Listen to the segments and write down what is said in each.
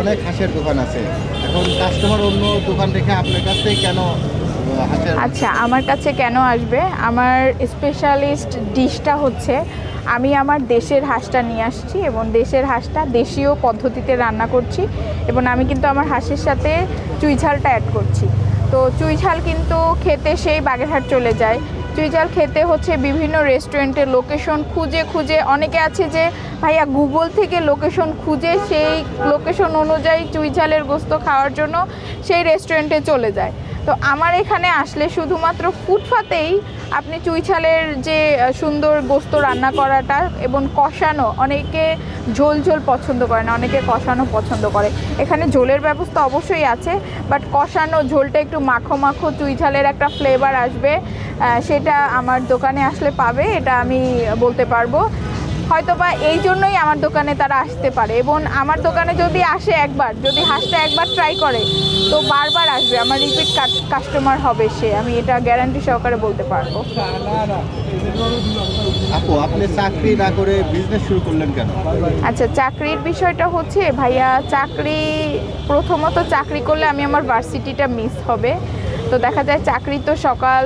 অনেক হাঁসের দোকান আছে। এখন কাস্টমার অন্য দোকান রেখে আপনার কাছ কেন আচ্ছা আমার কাছে কেন আসবে? আমার স্পেশালিস্ট ডিশটা হচ্ছে, আমি আমার দেশের হাঁসটা নিয়ে আসছি এবং দেশের হাঁসটা দেশীয় পদ্ধতিতে রান্না করছি এবং আমি কিন্তু আমার হাঁসের সাথে চুই ঝালটা অ্যাড করছি। তো চুই ঝাল কিন্তু খেতে সেই বাগেরহাট চলে যায়। চুই ঝাল খেতে হচ্ছে বিভিন্ন রেস্টুরেন্টের লোকেশন। খুঁজে খুঁজে অনেকে আছে যে, ভাইয়া, গুগল থেকে লোকেশন খুঁজে সেই লোকেশন অনুযায়ী চুই ঝালের গোস্ত খাওয়ার জন্য সেই রেস্টুরেন্টে চলে যায়। তো আমার এখানে আসলে শুধুমাত্র ফুটপাতেই আপনি চুইছালের যে সুন্দর গোস্ত রান্না করাটা এবং কষানো, অনেকে ঝোল ঝোল পছন্দ করে না, অনেকে কষানো পছন্দ করে। এখানে ঝোলের ব্যবস্থা অবশ্যই আছে বাট কষানো ঝোলটা একটু মাখো মাখো চুইছালের একটা ফ্লেভার আসবে সেটা আমার দোকানে আসলে পাবে, এটা আমি বলতে পারব। হয়তো বা এই জন্যই আমার দোকানে তারা আসতে পারে এবং আমার দোকানে যদি আসে একবার যদি হাঁসটা একবার ট্রাই করে তো বারবার আসবে। আমার রিপিট কাস্টমার হবে সে। আমি এটা গ্যারান্টি সহকারে বলতে পারব। আপু আপনি চাকরি না করে বিজনেস শুরু করলেন কেন? আচ্ছা চাকরির বিষয়টা হচ্ছে ভাইয়া চাকরি প্রথমত চাকরি করলে আমি আমার ভার্সিটিটা মিস হবে। তো দেখা যায় চাকরি তো সকাল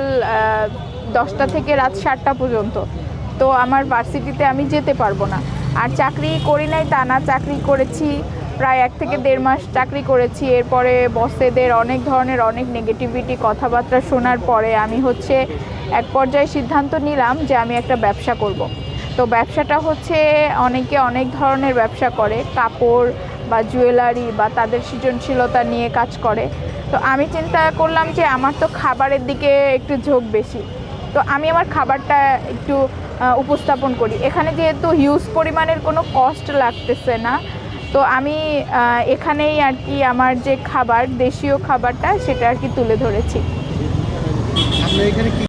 দশটা থেকে রাত সাতটা পর্যন্ত। তো আমার ভার্সিটিতে আমি যেতে পারব না। আর চাকরি করি নাই তা না, চাকরি করেছি প্রায় এক থেকে দেড় মাস চাকরি করেছি। এরপরে বসেদের অনেক ধরনের অনেক নেগেটিভিটি কথাবার্তা শোনার পরে আমি হচ্ছে এক পর্যায়ে সিদ্ধান্ত নিলাম যে আমি একটা ব্যবসা করব। তো ব্যবসাটা হচ্ছে অনেকে অনেক ধরনের ব্যবসা করে, কাপড় বা জুয়েলারি বা তাদের সৃজনশীলতা নিয়ে কাজ করে। তো আমি চিন্তা করলাম যে আমার তো খাবারের দিকে একটু ঝোঁক বেশি। তো আমি আমার খাবারটা একটু উপস্থাপন করি। এখানে যেহেতু হিউজ পরিমাণের কোনো কস্ট লাগতেছে না, তো আমি এখানেই আর কি আমার যে খাবার, দেশীয় খাবারটা, সেটা আর কি তুলে ধরেছি।